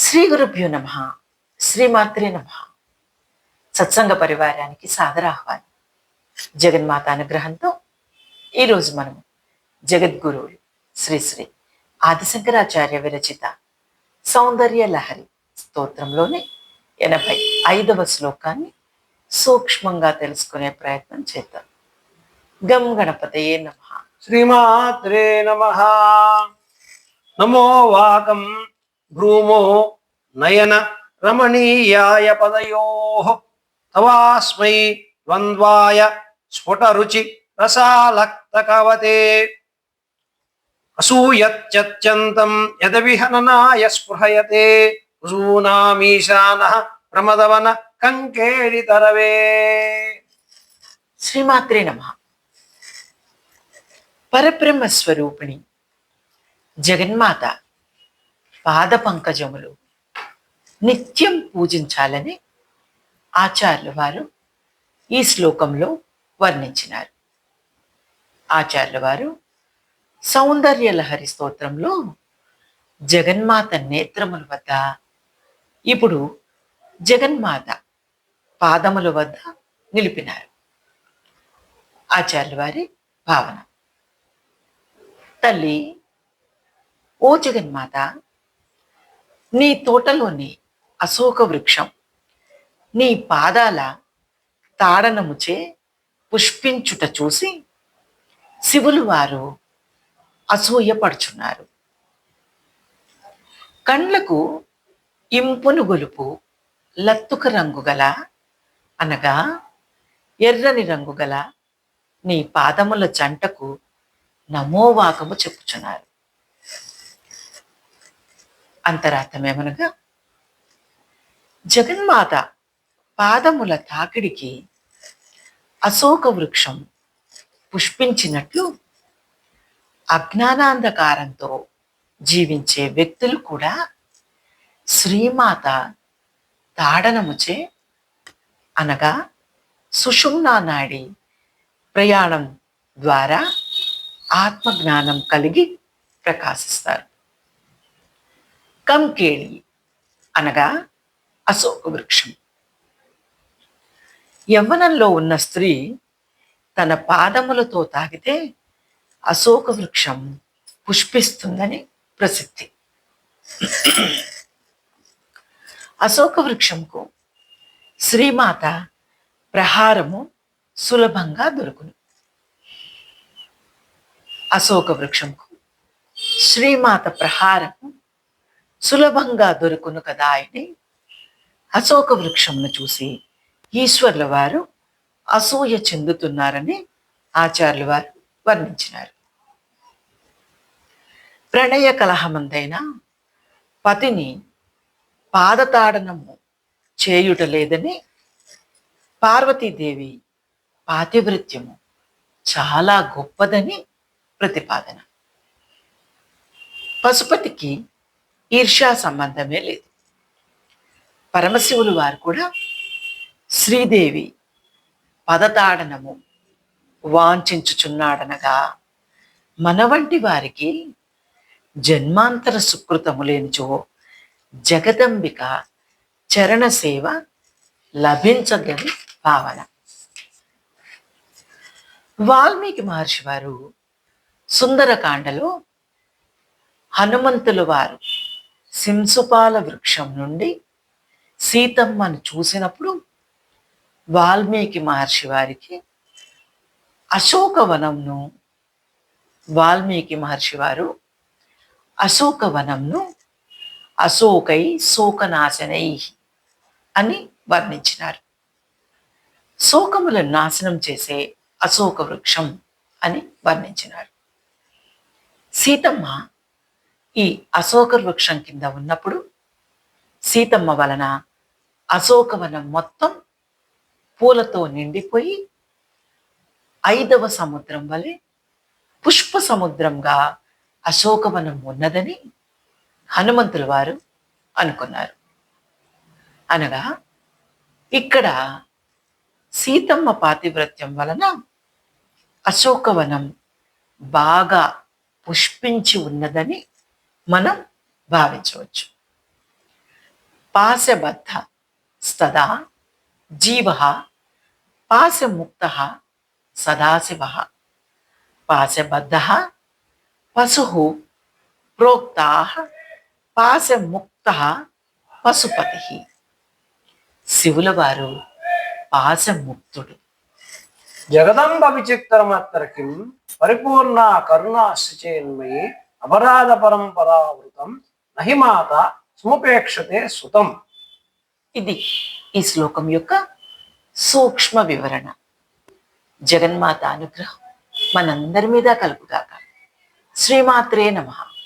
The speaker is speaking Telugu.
శ్రీ గురుభ్యో నమ. శ్రీమాత్రే నమ. సత్సంగ పరివారానికి సాదర ఆహ్వానం. జగన్మాత అనుగ్రహంతో ఈరోజు మనం జగద్గురువులు శ్రీ శ్రీ ఆదిశంకరాచార్య విరచిత సౌందర్య లహరి స్తోత్రంలోని ఎనభై ఐదవ శ్లోకాన్ని సూక్ష్మంగా తెలుసుకునే ప్రయత్నం చేద్దాం. గం గణపతయే నమ. శ్రీమాత్రే నమ. నమో వాకం భ్రూమో నయన రమణీయాయ పదయో తవాస్మై ద్వంద్వాయ స్ఫుటరుచి రసాలక్తకవతే అసూయత్యంతం యదవిహననాయ స్పృహయతే ఋజూనామీశాన ప్రమదవన కంకేళితరవే శ్రీమాత్రే నమ. పరబ్రహ్మ స్వరూపిణి జగన్మాత పాద పంకజములు నిత్యం పూజించాలని ఆచార్యుల వారు ఈ శ్లోకంలో వర్ణించినారు. ఆచార్యుల వారు సౌందర్య లహరి స్తోత్రంలో జగన్మాత నేత్రముల వద్ద ఇప్పుడు జగన్మాత పాదముల వద్ద నిలిపినారు. ఆచార్యుల వారి భావన తల్లి ఓ జగన్మాత నీ తోటలోని అశోక వృక్షం నీ పాదాల తాడనముచే పుష్పించుట చూసి శివులు వారు అసూయపడుచున్నారు. కండ్లకు ఇంపును గొలుపు లత్తుక రంగు గల అనగా ఎర్రని రంగు గల నీ పాదముల జంటకు నమోవాకము చెప్పుచున్నారు. అంతరార్థమేమనగా? జగన్మాత పాదముల తాకిడికి అశోక వృక్షం పుష్పించినట్లు అజ్ఞానాంధకారంతో జీవించే వ్యక్తులు కూడా శ్రీమాత తాడనముచే అనగా సుషుమ్నా నాడి ప్రయాణం ద్వారా ఆత్మజ్ఞానం కలిగి ప్రకాశిస్తారు. కంకేళి అనగా అశోక వృక్షం యవ్వనంలో ఉన్న స్త్రీ తన పాదములతో తాగితే అశోక వృక్షం పుష్పిస్తుందని ప్రసిద్ధి. అశోక వృక్షంకు శ్రీమాత ప్రహారము సులభంగా దొరుకును. అశోక వృక్షంకు శ్రీమాత ప్రహారము సులభంగా దొరుకును కదా అని అశోక వృక్షంను చూసి ఈశ్వర్ల వారు అసూయ చెందుతున్నారని ఆచార్యుల వారు వర్ణించినారు. ప్రణయ కలహమందైన పతిని పాదతాడనము చేయుట లేదని పార్వతీదేవి పాతివృత్యము చాలా గొప్పదని ప్రతిపాదన. పశుపతికి ఈర్ష్యా సంబంధమే లేదు. పరమశివులు వారు కూడా శ్రీదేవి పదతాడనము వాంఛించుచున్నాడనగా మన వంటి వారికి జన్మాంతర సుకృతము లేనిచో జగదంబిక చరణ సేవ లభించదని భావన. వాల్మీకి మహర్షి వారు సుందరకాండలో హనుమంతులు వారు సింసుపాల వృక్షం నుండి సీతమ్మను చూసినప్పుడు వాల్మీకి మహర్షి వారికి అశోకవనంను వాల్మీకి మహర్షి వారు అశోకవనంను అశోకై శోకనాశనై అని వర్ణించినారు. శోకములను నాశనం చేసే అశోక వృక్షం అని వర్ణించినారు. సీతమ్మ ఈ అశోక వృక్షం కింద ఉన్నప్పుడు సీతమ్మ వలన అశోకవనం మొత్తం పూలతో నిండిపోయి ఐదవ సముద్రం వలె పుష్ప సముద్రంగా అశోకవనం ఉన్నదని హనుమంతుల వారు అనుకున్నారు. అనగా ఇక్కడ సీతమ్మ పాతివ్రత్యం వలన అశోకవనం బాగా పుష్పించి ఉన్నదని మనం భావించవచ్చు. పాశబద్ధ సదా జీవ పాశముక్త సదాశివ పాశబద్ధ పశు ప్రోక్త పాశముక్త పశుపతి. శివుల వారు పాశముక్తుడు. జగదంబ విచిత్రమత్తరకిం పరిపూర్ణ కరుణాశ్చేన్మయి అపరాధ పరంపరావృతం నహిమాత సముపేక్షతే సుతం. ఇది ఈ శ్లోకం యొక్క సూక్ష్మ వివరణ. జగన్మాత అనుగ్రహం మనందరి మీద కలుగుగాక. శ్రీమాత్రే నమః.